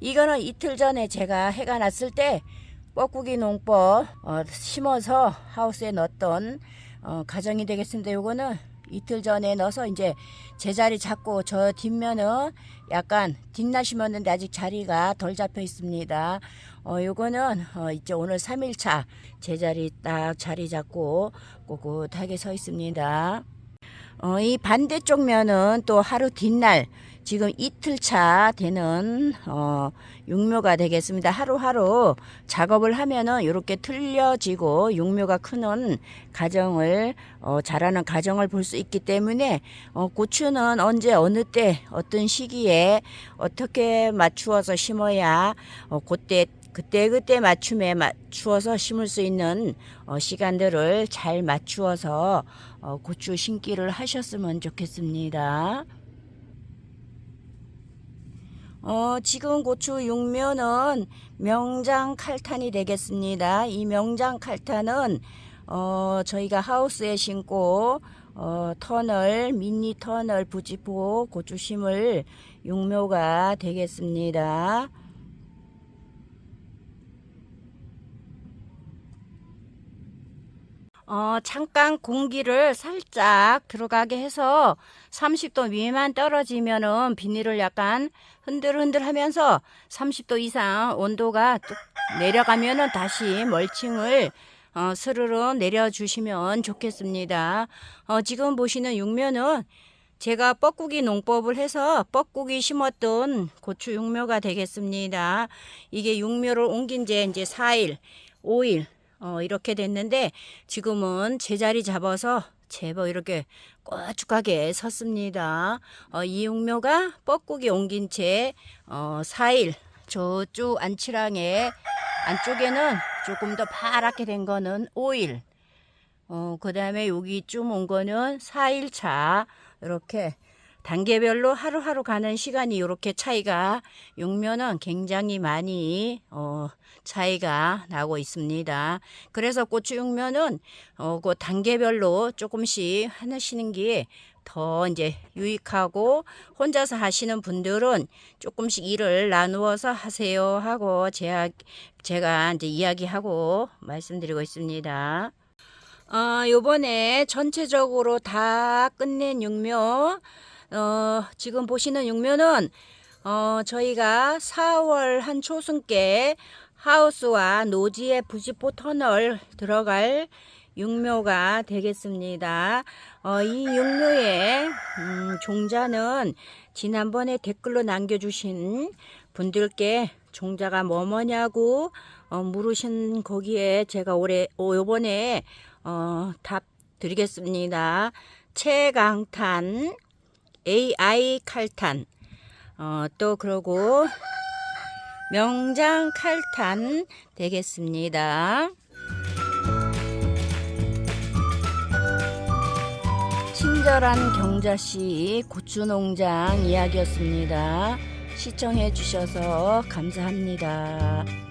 이거는 이틀 전에 제가 해가 났을 때 뻐꾸기 농법 어, 심어서 하우스에 넣었던 어, 가정이 되겠습니다. 요거는 이틀 전에 넣어서 이제 제자리 잡고 저 뒷면은 약간 뒷나 심었는데 아직 자리가 덜 잡혀 있습니다. 어, 요거는 어, 이제 오늘 3일차 제자리 딱 자리 잡고 꼿꼿하게 서 있습니다. 어, 이 반대쪽 면은 또 하루 뒷날 지금 이틀차 되는 어, 육묘가 되겠습니다. 하루하루 작업을 하면은 이렇게 틀려지고 육묘가 크는 가정을 어, 자라는 가정을 볼 수 있기 때문에 어, 고추는 언제 어느 때 어떤 시기에 어떻게 맞추어서 심어야 어, 그때 그때 그때 맞춤에 맞추어서 심을 수 있는 어, 시간들을 잘 맞추어서 어, 고추 심기를 하셨으면 좋겠습니다. 어, 지금 고추 육면은 명장 칼탄이 되겠습니다. 이 명장 칼탄은 어, 저희가 하우스에 심고 어, 터널, 미니 터널 부지포 고추 심을 육묘가 되겠습니다. 어, 잠깐 공기를 살짝 들어가게 해서 30도 위만 떨어지면은 비닐을 약간 흔들흔들 하면서 30도 이상 온도가 뚝 내려가면은 다시 멀칭을 어, 스르르 내려주시면 좋겠습니다. 어, 지금 보시는 육면은 제가 뻐꾸기 농법을 해서 뻐꾸기 심었던 고추 육묘가 되겠습니다. 이게 육묘를 옮긴 지 이제 4일, 5일, 어, 이렇게 됐는데 지금은 제자리 잡아서 제법 이렇게 꿔쭉하게 섰습니다. 어, 이 육묘가 뻐꾸기 옮긴 채 어, 4일 저쪽 안치랑에 안쪽에는 조금 더 파랗게 된 거는 5일 어, 그 다음에 여기쯤 온 거는 4일차 이렇게 단계별로 하루하루 가는 시간이 이렇게 차이가 육면은 굉장히 많이 어, 차이가 나고 있습니다. 그래서 고추 육면은 어, 그 단계별로 조금씩 하시는 게 더 이제 유익하고 혼자서 하시는 분들은 조금씩 일을 나누어서 하세요 하고 제가, 제가 이제 이야기하고 말씀드리고 있습니다. 어, 요번에 전체적으로 다 끝낸 육묘 어, 지금 보시는 육묘는 어, 저희가 4월 한 초순께 하우스와 노지의 부지포 터널 들어갈 육묘가 되겠습니다. 어, 이 육묘의 음, 종자는 지난번에 댓글로 남겨주신 분들께 종자가 뭐뭐냐고 어, 물으신 거기에 제가 올해 어, 요번에 어, 답 드리겠습니다. 채강탄 AI 칼탄 어, 또 그러고 명장 칼탄 되겠습니다. 친절한 경자씨 고추농장 이야기였습니다. 시청해 주셔서 감사합니다.